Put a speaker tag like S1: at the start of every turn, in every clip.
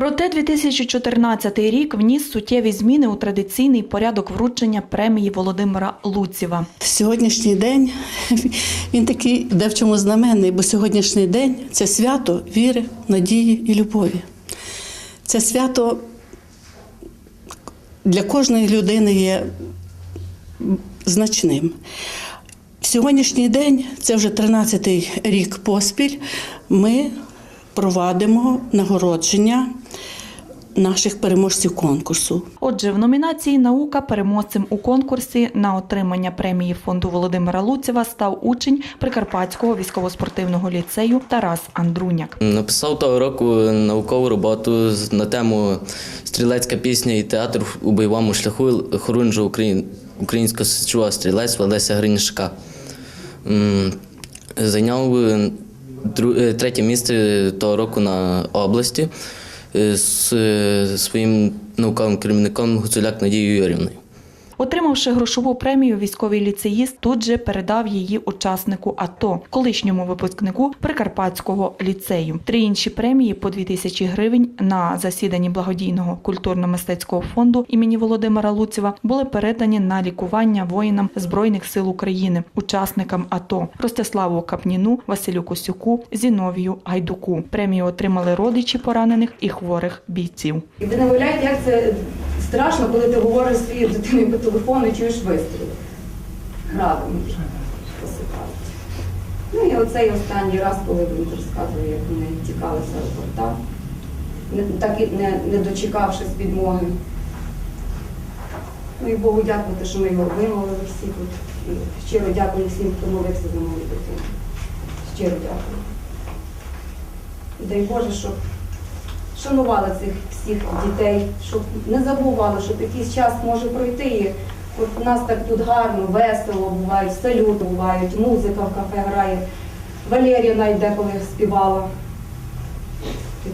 S1: Проте 2014 рік вніс суттєві зміни у традиційний порядок вручення премії Володимира Луціва.
S2: Сьогоднішній день він такий де в чому знаменний, бо сьогоднішній день це свято віри, надії і любові. Це свято для кожної людини є значним. Сьогоднішній день, це вже 13-й рік поспіль, ми провадимо нагородження наших переможців конкурсу.
S1: Отже, в номінації Наука переможцем у конкурсі на отримання премії фонду Володимира Луціва став учень Прикарпатського військово-спортивного ліцею Тарас Андруняк.
S3: Написав того року наукову роботу на тему стрілецька пісня і театр у бойовому шляху хорунжого Україн... українського січового стрілецтва Леся Гринішка. Зайняв е, третє місце того року на області е, з е, своїм науковим керівником Гуцуляк Надією Юрівною.
S1: Отримавши грошову премію, військовий ліцеїст тут же передав її учаснику АТО, колишньому випускнику Прикарпатського ліцею. Три інші премії по 2 тисячі гривень на засіданні благодійного культурно-мистецького фонду імені Володимира Луціва були передані на лікування воїнам Збройних сил України, учасникам АТО Ростиславу Капніну, Василю Косюку, Зіновію Гайдуку. Премію отримали родичі поранених і хворих бійців.
S4: Ви не уявляєте, як це страшно, коли ти говориш своєю дитиною по телефону і чуєш вистріли. Градом їх посипають. Ну і оцей останній раз, коли він розказує, як вони тікали з аеропорта, так і не, не дочекавшись підмоги. Ну і Богу дякувати, що ми його вимовили всі тут. І щиро дякую всім, хто молився за мою дитину. Щиро дякую. Дай Боже, щоб шанували цих всіх дітей, щоб не забували, щоб якийсь час може пройти. От у нас так тут гарно, весело бувають, салюти бувають, музика в кафе грає. Валерія навіть деколи співала,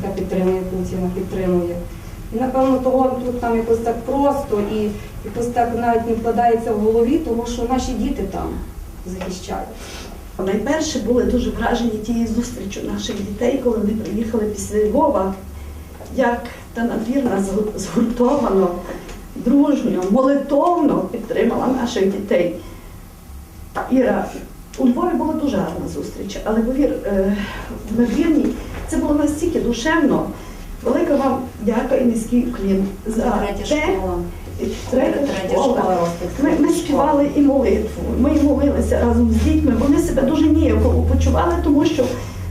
S4: яка підтримує Путіна, підтримує. І напевно того тут там якось так просто і якось так навіть не вкладається в голові, тому що наші діти там захищають.
S5: Найперше були дуже вражені тією зустрічю наших дітей, коли вони приїхали після Львова, як та надвірна згуртовано, дружньо, молитовно підтримала наших дітей. Іра, у Львові була дуже гарна зустріч, але повір, е, в надвірній це було настільки душевно. Велика вам дяка і низький уклін за
S4: Третя
S5: те,
S4: школа.
S5: Третя,
S4: Третя
S5: школа.
S4: школа.
S5: Ми, ми співали і молитву. Ми молилися разом з дітьми. Вони себе дуже ніяково почували, тому що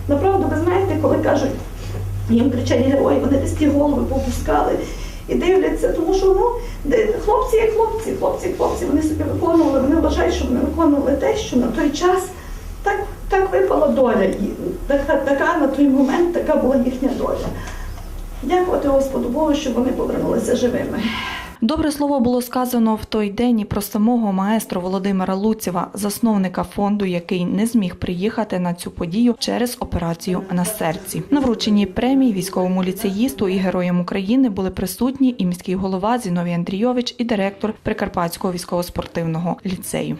S5: направду, ви знаєте, коли кажуть, їм кричать герої, вони десь ті голови попускали і дивляться, тому що ну, хлопці є хлопці, хлопці, хлопці, вони собі виконували, вони вважають, що вони виконували те, що на той час так, так випала доля. І Така, така на той момент така була їхня доля. Дякувати Господу Богу, що вони повернулися живими.
S1: Добре слово було сказано в той день і про самого маестро Володимира Луцєва, засновника фонду, який не зміг приїхати на цю подію через операцію на серці. На врученні премії військовому ліцеїсту і героям України були присутні і міський голова Зіновій Андрійович, і директор Прикарпатського військово-спортивного ліцею.